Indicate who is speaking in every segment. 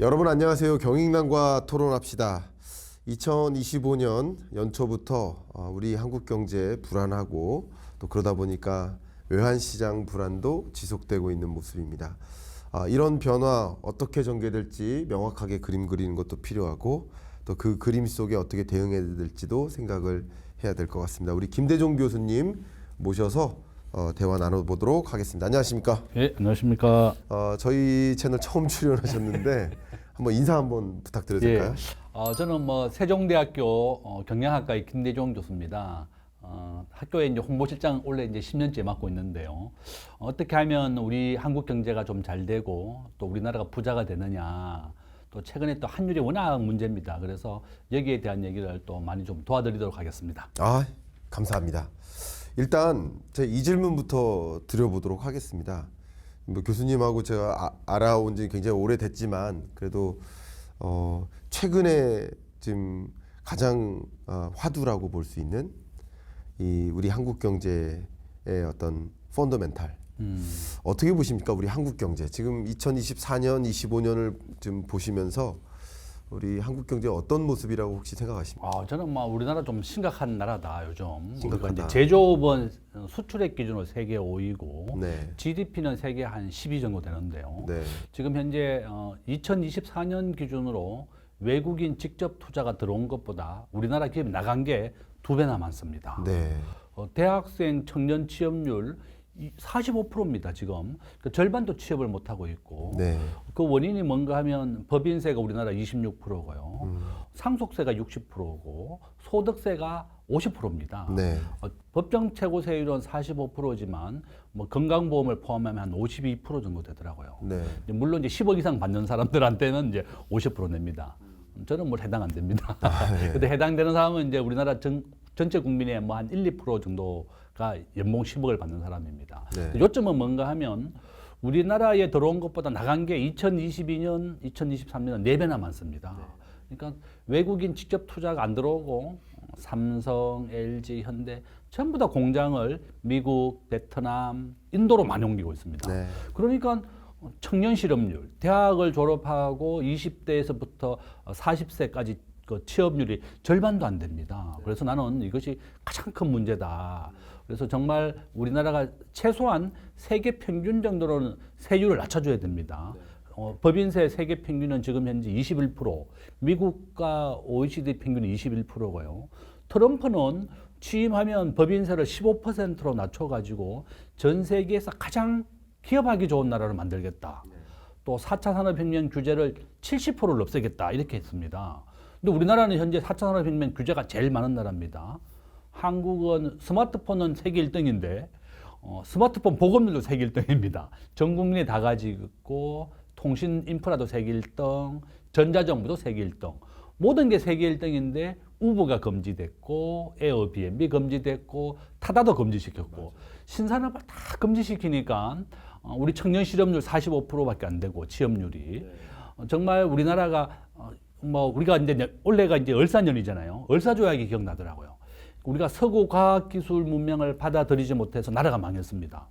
Speaker 1: 여러분 안녕하세요. 경익남과 토론합시다. 2025년 연초부터 어, 우리 한국 경제 불안하고 또 그러다 보니까 외환 시장 불안도 지속되고 있는 모습입니다. 아, 이런 변화 어떻게 전개될지 명확하게 그림 그리는 것도 필요하고 또 그 그림 속에 어떻게 대응해야 될지도 생각을 해야 될 것 같습니다. 우리 김대종 교수님 모셔서 어, 대화 나눠보도록 하겠습니다. 안녕하십니까?
Speaker 2: 예, 안녕하십니까.
Speaker 1: 어, 저희 채널 처음 출연하셨는데 한번 인사 한번 부탁드려도 될까요?
Speaker 2: 어, 저는 뭐 세종대학교 어, 경영학과의 김대종 교수입니다. 어, 학교에 이제 홍보실장 원래 이제 10년째 맡고 있는데요. 어떻게 하면 우리 한국 경제가 좀 잘 되고 또 우리나라가 부자가 되느냐. 또 최근에 또 환율이 워낙 문제입니다. 그래서 여기에 대한 얘기를 또 많이 좀 도와드리도록 하겠습니다.
Speaker 1: 아, 감사합니다. 일단 제 이 질문부터 드려보도록 하겠습니다. 뭐 교수님하고 제가 아, 알아온 지 굉장히 오래됐지만 그래도 어, 최근에 지금 가장 어, 화두라고 볼 수 있는 이 우리 한국 경제의 어떤 펀더멘탈.
Speaker 2: 음,
Speaker 1: 어떻게 보십니까? 우리 한국 경제. 지금 2024년 25년을 좀 보시면서 우리 한국 경제 어떤 모습이라고 혹시 생각하십니까?
Speaker 2: 아, 저는 뭐 우리나라 좀 심각한 나라다 요즘.
Speaker 1: 심각하다.
Speaker 2: 이제 제조업은 수출액 기준으로 세계 5위고
Speaker 1: 네,
Speaker 2: GDP는 세계 한 10위 정도 되는데요.
Speaker 1: 네,
Speaker 2: 지금 현재 어, 2024년 기준으로 외국인 직접 투자가 들어온 것보다 우리나라 기업이 나간 게 두 배나 많습니다.
Speaker 1: 네,
Speaker 2: 어, 대학생 청년 취업률 45%입니다 지금 그 절반도 취업을 못 하고 있고
Speaker 1: 네.
Speaker 2: 그 원인이 뭔가 하면 법인세가 우리나라 26%고요
Speaker 1: 음.
Speaker 2: 상속세가 60%고 소득세가 50%입니다.
Speaker 1: 네.
Speaker 2: 어, 법정 최고 세율은 45%지만 뭐 건강보험을 포함하면 한 52% 정도 되더라고요.
Speaker 1: 네.
Speaker 2: 이제 물론 이제 10억 이상 받는 사람들한테는 이제 50% 냅니다. 저는 뭐 해당 안 됩니다. 근데 해당되는 사람은 이제 우리나라 전, 전체 국민의 뭐 한 1, 2% 정도 가 연봉 10억을 받는 사람입니다.
Speaker 1: 네.
Speaker 2: 요점은 뭔가 하면 우리나라에 들어온 것보다 나간 게 2022년, 2023년은 4배나 많습니다. 그러니까 외국인 직접 투자가 안 들어오고 삼성, LG, 현대 전부 다 공장을 미국, 베트남, 인도로 많이 옮기고 있습니다.
Speaker 1: 네.
Speaker 2: 그러니까 청년 실업률, 대학을 졸업하고 20대에서부터 40세까지 그 취업률이 절반도 안 됩니다. 그래서 나는 이것이 가장 큰 문제다. 그래서 정말 우리나라가 최소한 세계 평균 정도로는 세율을 낮춰줘야 됩니다. 어, 법인세 세계 평균은 지금 현재 21%, 미국과 OECD 평균이 21%고요. 트럼프는 취임하면 법인세를 15%로 낮춰가지고 전 세계에서 가장 기업하기 좋은 나라를 만들겠다. 또 4차 산업혁명 규제를 70%를 없애겠다. 이렇게 했습니다. 근데 우리나라는 현재 4차 산업혁명 규제가 제일 많은 나라입니다. 한국은 스마트폰은 세계 1등인데 어, 스마트폰 보급률도 세계 1등입니다. 전 국민이 다 가지고 있고 통신 인프라도 세계 1등, 전자정부도 세계 1등. 모든 게 세계 1등인데 우버가 금지됐고 에어비앤비 금지됐고 타다도 금지시켰고 신산업을 다 금지시키니까 어, 우리 청년 실업률 45%밖에 안 되고 취업률이 어, 정말 우리나라가 어, 뭐 우리가 이제 올해가 이제 얼사년이잖아요. 얼사조약이 기억나더라고요. 우리가 서구 과학기술 문명을 받아들이지 못해서 나라가 망했습니다.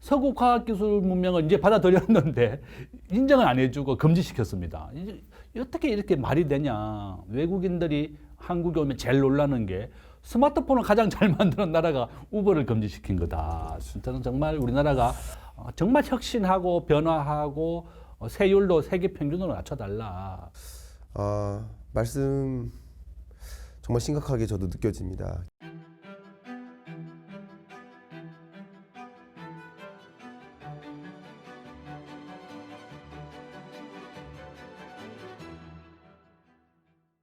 Speaker 2: 서구 과학기술 문명을 이제 받아들였는데 인정을 안 해주고 금지시켰습니다. 어떻게 이렇게 말이 되냐? 외국인들이 한국에 오면 제일 놀라는 게 스마트폰을 가장 잘 만드는 나라가 우버를 금지시킨 거다. 저는 정말 우리나라가 어, 정말 혁신하고 변화하고 어, 세율도 세계 평균으로 낮춰달라.
Speaker 1: 아, 말씀 정말 심각하게 저도 느껴집니다.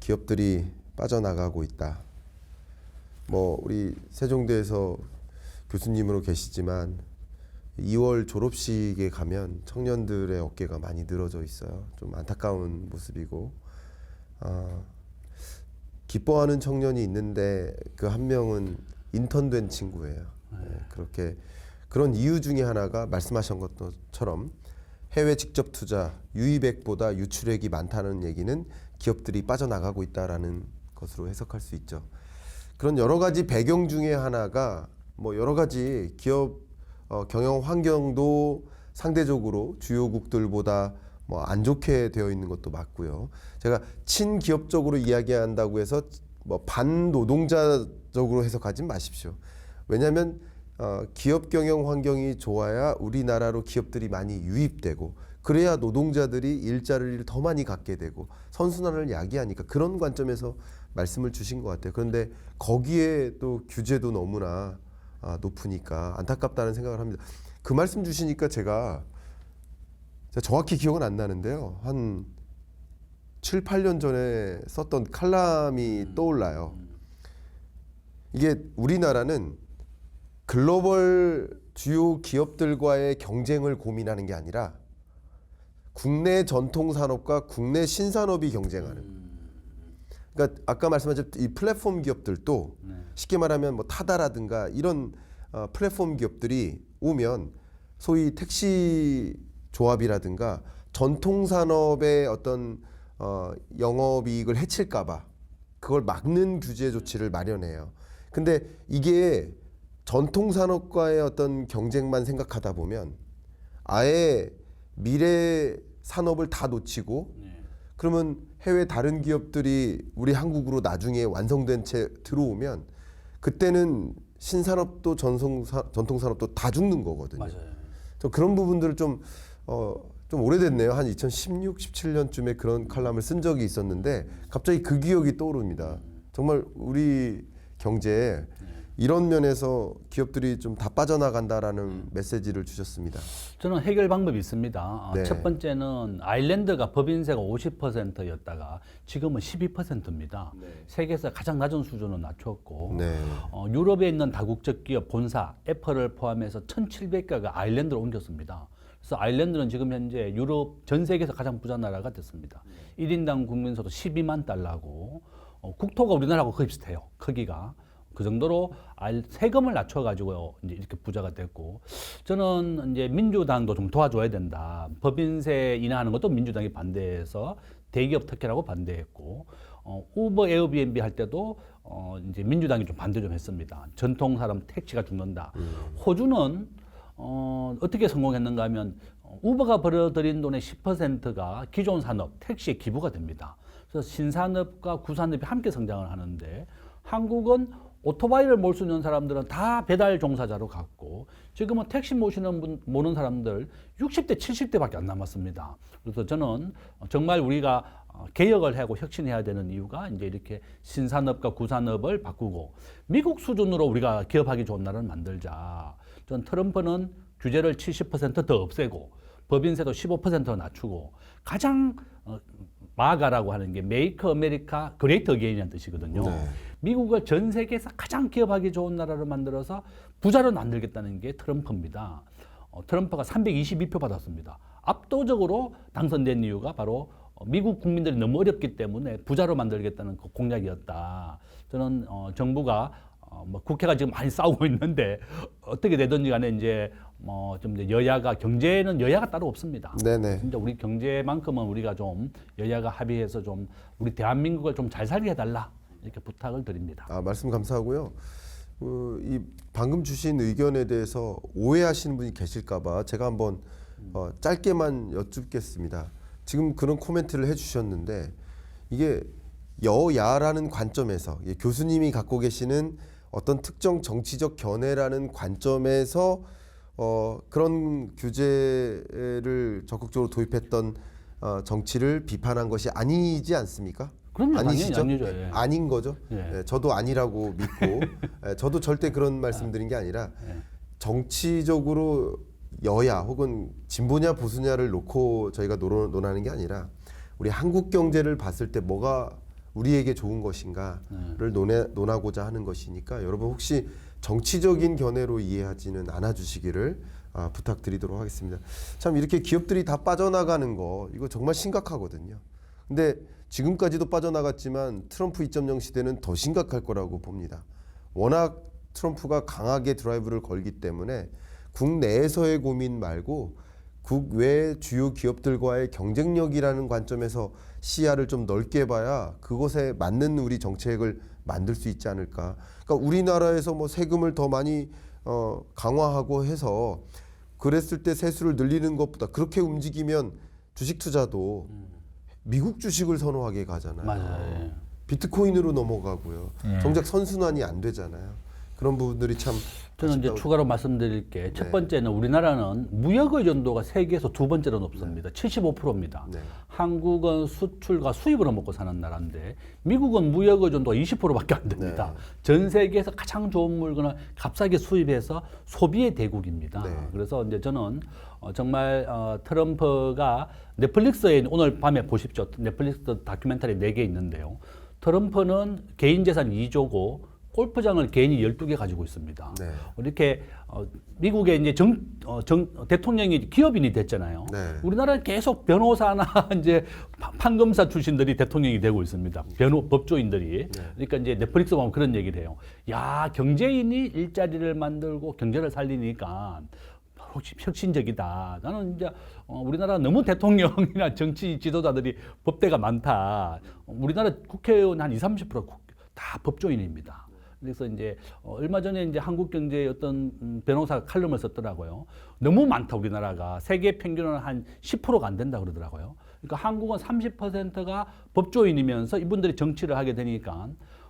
Speaker 1: 기업들이 빠져나가고 있다. 뭐 우리 세종대에서 교수님으로 계시지만 2월 졸업식에 가면 청년들의 어깨가 많이 늘어져 있어요. 좀 안타까운 모습이고 아, 기뻐하는 청년이 있는데 그 한 명은 인턴된 친구예요. 네, 그렇게 그런 이유 중에 하나가 말씀하신 것처럼 해외 직접 투자 유입액보다 유출액이 많다는 얘기는 기업들이 빠져나가고 있다라는 것으로 해석할 수 있죠. 그런 여러 가지 배경 중에 하나가 뭐 여러 가지 기업 어, 경영 환경도 상대적으로 주요국들보다 뭐 안 좋게 되어 있는 것도 맞고요. 제가 친기업적으로 이야기한다고 해서 뭐 반노동자적으로 해석하지 마십시오. 왜냐하면 어, 기업 경영 환경이 좋아야 우리나라로 기업들이 많이 유입되고 그래야 노동자들이 일자리를 더 많이 갖게 되고 선순환을 야기하니까 그런 관점에서 말씀을 주신 것 같아요. 그런데 거기에 또 규제도 너무나 아, 높으니까 안타깝다는 생각을 합니다. 그 말씀 주시니까 제가 정확히 기억은 안 나는데요. 한 7, 8년 전에 썼던 칼럼이 떠올라요. 이게 우리나라는 글로벌 주요 기업들과의 경쟁을 고민하는 게 아니라 국내 전통 산업과 국내 신산업이 경쟁하는. 그러니까 아까 말씀하셨던 이 플랫폼 기업들도 쉽게 말하면 뭐 타다라든가 이런 어, 플랫폼 기업들이 오면 소위 택시 조합이라든가 전통 산업의 어떤 어, 영업 이익을 해칠까봐 그걸 막는 규제 조치를 마련해요. 근데 이게 전통 산업과의 어떤 경쟁만 생각하다 보면 아예 미래 산업을 다 놓치고 그러면 해외 다른 기업들이 우리 한국으로 나중에 완성된 채 들어오면 그때는 신산업도 전통 전통 산업도 다 죽는 거거든요.
Speaker 2: 맞아요.
Speaker 1: 저 그런 부분들을 좀 어, 좀 오래됐네요. 한 2016, 17년쯤에 그런 칼럼을 쓴 적이 있었는데 갑자기 그 기억이 떠오릅니다. 정말 우리 경제에 이런 면에서 기업들이 좀 다 빠져나간다라는 메시지를 주셨습니다.
Speaker 2: 저는 해결 방법이 있습니다. 어,
Speaker 1: 네.
Speaker 2: 첫 번째는 아일랜드가 법인세가 50%였다가 지금은 12%입니다. 세계에서 가장 낮은 수준을 낮췄고
Speaker 1: 네.
Speaker 2: 어, 유럽에 있는 다국적 기업 본사 애플을 포함해서 1,700개가 아일랜드로 옮겼습니다. 그래서 아일랜드는 지금 현재 유럽 전 세계에서 가장 부자 나라가 됐습니다. 1인당 국민소득 12만 달러고 어, 국토가 우리나라하고 거의 비슷해요. 크기가. 그 정도로 알- 세금을 낮춰가지고 이제 이렇게 부자가 됐고 저는 이제 민주당도 좀 도와줘야 된다. 법인세 인하하는 것도 민주당이 반대해서 대기업 특혜라고 반대했고 어, 우버 에어비앤비 할 때도 어, 이제 민주당이 좀 반대 좀 했습니다. 전통 사람 택시가 죽는다. 호주는 어, 어떻게 성공했는가 하면 어, 우버가 벌어들인 돈의 10%가 기존 산업, 택시에 기부가 됩니다. 그래서 신산업과 구산업이 함께 성장을 하는데 한국은 오토바이를 몰 수 있는 사람들은 다 배달 종사자로 갔고 지금은 택시 모시는 분, 모는 사람들 60대, 70대밖에 안 남았습니다. 그래서 저는 정말 우리가 어, 개혁을 하고 혁신해야 되는 이유가 이제 이렇게 신산업과 구산업을 바꾸고 미국 수준으로 우리가 기업하기 좋은 나라를 만들자. 전 트럼프는 규제를 70%더 없애고 법인세도 15% 낮추고 가장 어, 마가라고 하는 게 메이크 아메리카 그레이트 어게인이라는 뜻이거든요.
Speaker 1: 네.
Speaker 2: 미국을 전 세계에서 가장 기업하기 좋은 나라를 만들어서 부자로 만들겠다는 게 트럼프입니다. 어, 트럼프가 322표 받았습니다. 압도적으로 당선된 이유가 바로 어, 미국 국민들이 너무 어렵기 때문에 부자로 만들겠다는 그 공약이었다. 저는 어, 정부가 어, 뭐 국회가 지금 많이 싸우고 있는데 어떻게 되든지 간에 이제 뭐좀 여야가 경제는 여야가 따로 없습니다.
Speaker 1: 네네.
Speaker 2: 진짜 우리 경제만큼은 우리가 좀 여야가 합의해서 좀 우리 대한민국을 좀 잘 살게 해달라 이렇게 부탁을 드립니다.
Speaker 1: 아, 말씀 감사하고요. 어, 이 방금 주신 의견에 대해서 오해하시는 분이 계실까봐 제가 한번 어, 짧게만 여쭙겠습니다. 지금 그런 코멘트를 해주셨는데 이게 여야라는 관점에서 예, 교수님이 갖고 계시는 어떤 특정 정치적 견해라는 관점에서 어, 그런 규제를 적극적으로 도입했던 어, 정치를 비판한 것이 아니지 않습니까?
Speaker 2: 그럼요,
Speaker 1: 아니시죠?
Speaker 2: 아니죠,
Speaker 1: 네,
Speaker 2: 예.
Speaker 1: 아닌 거죠.
Speaker 2: 예.
Speaker 1: 예, 저도 아니라고 믿고 예, 저도 절대 그런 말씀드린 게 아니라
Speaker 2: 예.
Speaker 1: 정치적으로 여야 혹은 진보냐 보수냐를 놓고 저희가 노론, 논하는 게 아니라 우리 한국 경제를 봤을 때 뭐가 우리에게 좋은 것인가를 논해, 논하고자 하는 것이니까 여러분 혹시 정치적인 견해로 이해하지는 않아 주시기를 아, 부탁드리도록 하겠습니다. 참 이렇게 기업들이 다 빠져나가는 거 이거 정말 심각하거든요. 근데 지금까지도 빠져나갔지만 트럼프 2.0 시대는 더 심각할 거라고 봅니다. 워낙 트럼프가 강하게 드라이브를 걸기 때문에 국내에서의 고민 말고 국외 주요 기업들과의 경쟁력이라는 관점에서 시야를 좀 넓게 봐야 그것에 맞는 우리 정책을 만들 수 있지 않을까. 그러니까 우리나라에서 뭐 세금을 더 많이 어, 강화하고 해서 그랬을 때 세수를 늘리는 것보다 그렇게 움직이면 주식 투자도 미국 주식을 선호하게 가잖아요.
Speaker 2: 음. 맞아요.
Speaker 1: 비트코인으로 넘어가고요.
Speaker 3: 예.
Speaker 1: 정작 선순환이 안 되잖아요. 그런 부분들이 참
Speaker 2: 저는 이제 추가로 말씀드릴 게첫
Speaker 1: 네.
Speaker 2: 번째는 우리나라는 무역 의존도가 세계에서 두 번째로 높습니다. 75%입니다.
Speaker 1: 네.
Speaker 2: 한국은 수출과 수입으로 먹고 사는 나라인데 미국은 무역 의존도가 20%밖에 안 됩니다.
Speaker 1: 네.
Speaker 2: 전 세계에서 가장 좋은 물건을 값싸게 수입해서 소비의 대국입니다.
Speaker 1: 네.
Speaker 2: 그래서 이제 저는 어, 정말 어, 트럼프가 넷플릭스에 오늘 밤에 보십시오. 넷플릭스 다큐멘터리 4개 있는데요. 트럼프는 개인 재산 2조고 골프장을 개인이 12개 가지고 있습니다.
Speaker 1: 네.
Speaker 2: 이렇게 어, 미국의 이제 정, 어, 정 대통령이 기업인이 됐잖아요.
Speaker 1: 네.
Speaker 2: 우리나라는 계속 변호사나 이제 파- 판검사 출신들이 대통령이 되고 있습니다. 변호 법조인들이.
Speaker 1: 네.
Speaker 2: 그러니까 이제 넷플릭스 보면 그런 얘기를 해요. 야 경제인이 일자리를 만들고 경제를 살리니까 혹시 혁신적이다. 나는 이제 어, 우리나라 너무 대통령이나 정치 지도자들이 법대가 많다. 우리나라 국회의원 한 20, 30%다 법조인입니다. 그래서 이제 어, 얼마 전에 이제 한국 경제의 어떤 음, 변호사 칼럼을 썼더라고요. 너무 많다 우리나라가 세계 평균은 한 10%가 안 된다 그러더라고요. 그러니까 한국은 30%가 법조인이면서 이분들이 정치를 하게 되니까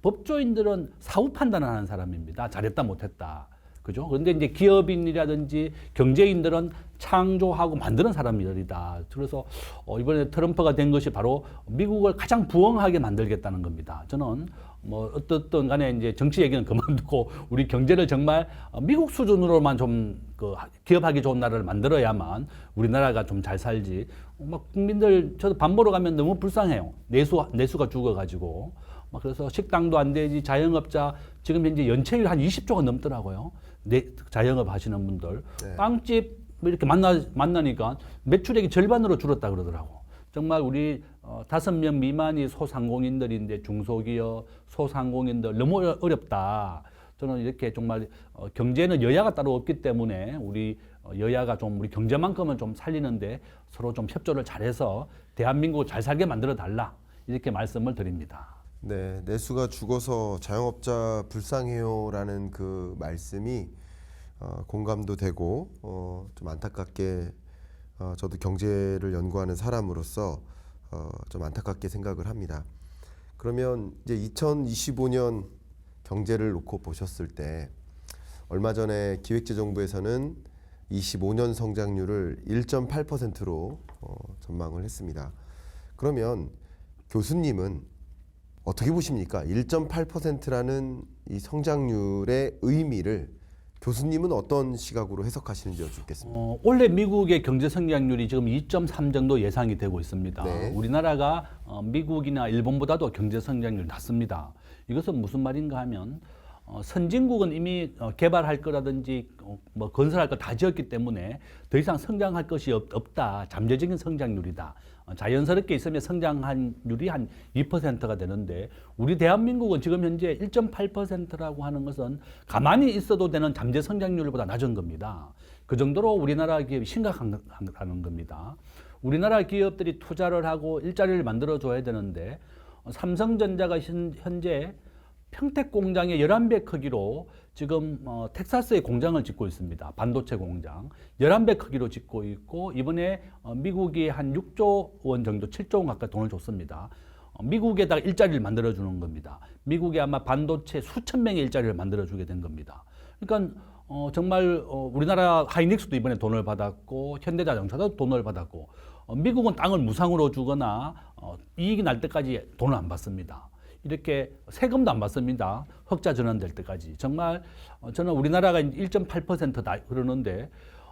Speaker 2: 법조인들은 사후 판단을 하는 사람입니다. 잘했다 못했다. 그죠? 그런데 이제 기업인이라든지 경제인들은 창조하고 만드는 사람들이다. 그래서 어, 이번에 트럼프가 된 것이 바로 미국을 가장 부흥하게 만들겠다는 겁니다. 저는 뭐 어떻든 간에 이제 정치 얘기는 그만두고 우리 경제를 정말 어, 미국 수준으로만 좀 그 기업하기 좋은 나라를 만들어야만 우리나라가 좀 잘 살지. 어, 막 국민들 저도 밥 먹으러 가면 너무 불쌍해요. 내수 내수가 죽어가지고. 막 그래서 식당도 안 되지 자영업자 지금 현재 연체율 한 20조가 넘더라고요. 내 자영업 하시는 분들
Speaker 1: 네.
Speaker 2: 빵집 뭐 이렇게 만나 만나니까 매출액이 절반으로 줄었다 그러더라고. 정말 우리 어, 다섯 명 미만이 소상공인들인데 중소기업, 소상공인들 너무 어렵다. 저는 이렇게 정말 어, 경제는 여야가 따로 없기 때문에 우리 어, 여야가 좀 우리 경제만큼은 좀 살리는데 서로 좀 협조를 잘해서 대한민국을 잘 살게 만들어 달라 이렇게 말씀을 드립니다.
Speaker 1: 네, 내수가 죽어서 자영업자 불쌍해요라는 그 말씀이 어, 공감도 되고 어, 좀 안타깝게 어, 저도 경제를 연구하는 사람으로서 어, 좀 안타깝게 생각을 합니다. 그러면 이제 2025년 경제를 놓고 보셨을 때 얼마 전에 기획재정부에서는 25년 성장률을 1.8%로 어, 전망을 했습니다. 그러면 교수님은 어떻게 보십니까? 1.8%라는 이 성장률의 의미를 교수님은 어떤 시각으로 해석하시는지 여쭙겠습니다.
Speaker 2: 어, 원래 미국의 경제 성장률이 지금 2.3 정도 예상이 되고 있습니다.
Speaker 1: 네.
Speaker 2: 우리나라가 어, 미국이나 일본보다도 경제 성장률 낮습니다. 이것은 무슨 말인가 하면 어, 선진국은 이미 어, 개발할 거라든지 어, 뭐 건설할 거 다 지었기 때문에 더 이상 성장할 것이 없, 없다. 잠재적인 성장률이다. 어, 자연스럽게 있으면 성장률이 한 2%가 되는데 우리 대한민국은 지금 현재 1.8%라고 하는 것은 가만히 있어도 되는 잠재 성장률보다 낮은 겁니다. 그 정도로 우리나라 기업이 심각하다는 겁니다. 우리나라 기업들이 투자를 하고 일자리를 만들어 줘야 되는데 어, 삼성전자가 현- 현재 평택 공장의 11배 크기로 지금 어, 텍사스에 공장을 짓고 있습니다. 반도체 공장. 11배 크기로 짓고 있고 이번에 어, 미국이 한 6조 원 정도 7조 원 가까이 돈을 줬습니다. 어, 미국에다가 일자리를 만들어 주는 겁니다. 미국에 아마 반도체 수천 명의 일자리를 만들어 주게 된 겁니다. 그러니까 어, 정말 어, 우리나라 하이닉스도 이번에 돈을 받았고 현대자동차도 돈을 받았고 어, 미국은 땅을 무상으로 주거나 어, 이익이 날 때까지 돈을 안 받습니다. 이렇게 세금도 안 받습니다. 흑자 전환될 때까지. 정말 어, 저는 우리나라가 1.8%다 그러는데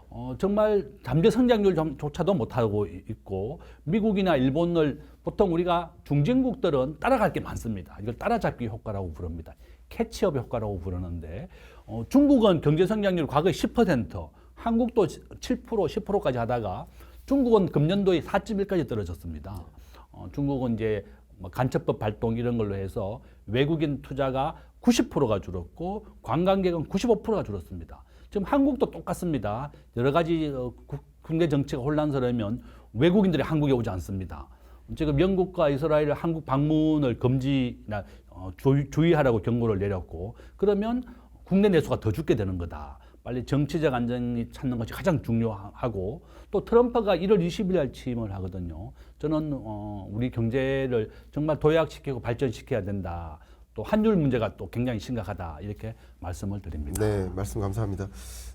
Speaker 2: 어, 정말 잠재 성장률조차도 못하고 이- 있고 미국이나 일본을 보통 우리가 중진국들은 따라갈 게 많습니다. 이걸 따라잡기 효과라고 부릅니다. 캐치업 효과라고 부르는데 어, 중국은 경제 성장률 과거에 10%, 한국도 7%, 10%까지 하다가 중국은 금년도에 4.1까지 떨어졌습니다. 어, 중국은 이제 뭐 간첩법 발동 이런 걸로 해서 외국인 투자가 90%가 줄었고 관광객은 95%가 줄었습니다. 지금 한국도 똑같습니다. 여러 가지 어, 국- 국내 정치가 혼란스러우면 외국인들이 한국에 오지 않습니다. 지금 영국과 이스라엘 한국 방문을 금지나 어, 주- 주의하라고 경고를 내렸고 그러면 국내 내수가 더 죽게 되는 거다. 빨리 정치적 안정이 찾는 것이 가장 중요하고 또 트럼프가 1월 20일 날 취임을 하거든요. 저는 어, 우리 경제를 정말 도약시키고 발전시켜야 된다. 또 환율 문제가 또 굉장히 심각하다 이렇게 말씀을 드립니다.
Speaker 1: 네, 말씀 감사합니다.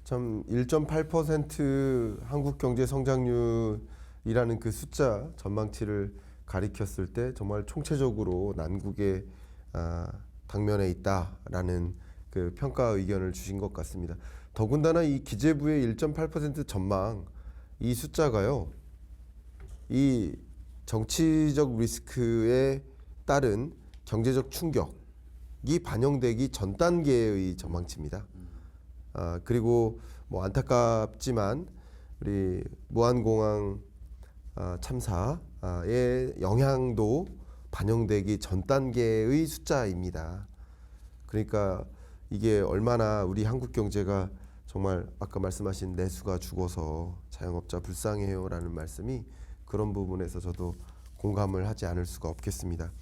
Speaker 1: 참 1.8% 한국 경제 성장률이라는 그 숫자 전망치를 가리켰을 때 정말 총체적으로 난국의 아, 당면에 있다라는 그 평가 의견을 주신 것 같습니다. 더군다나 이 기재부의 1.8% 전망 이 숫자가요. 이 정치적 리스크에 따른 경제적 충격이 반영되기 전 단계의 전망치입니다. 아, 그리고 뭐 안타깝지만 우리 무한공항 아, 참사의 영향도 반영되기 전 단계의 숫자입니다. 그러니까 이게 얼마나 우리 한국 경제가 정말 아까 말씀하신 내수가 죽어서 자영업자 불쌍해요라는 말씀이 그런 부분에서 저도 공감을 하지 않을 수가 없겠습니다.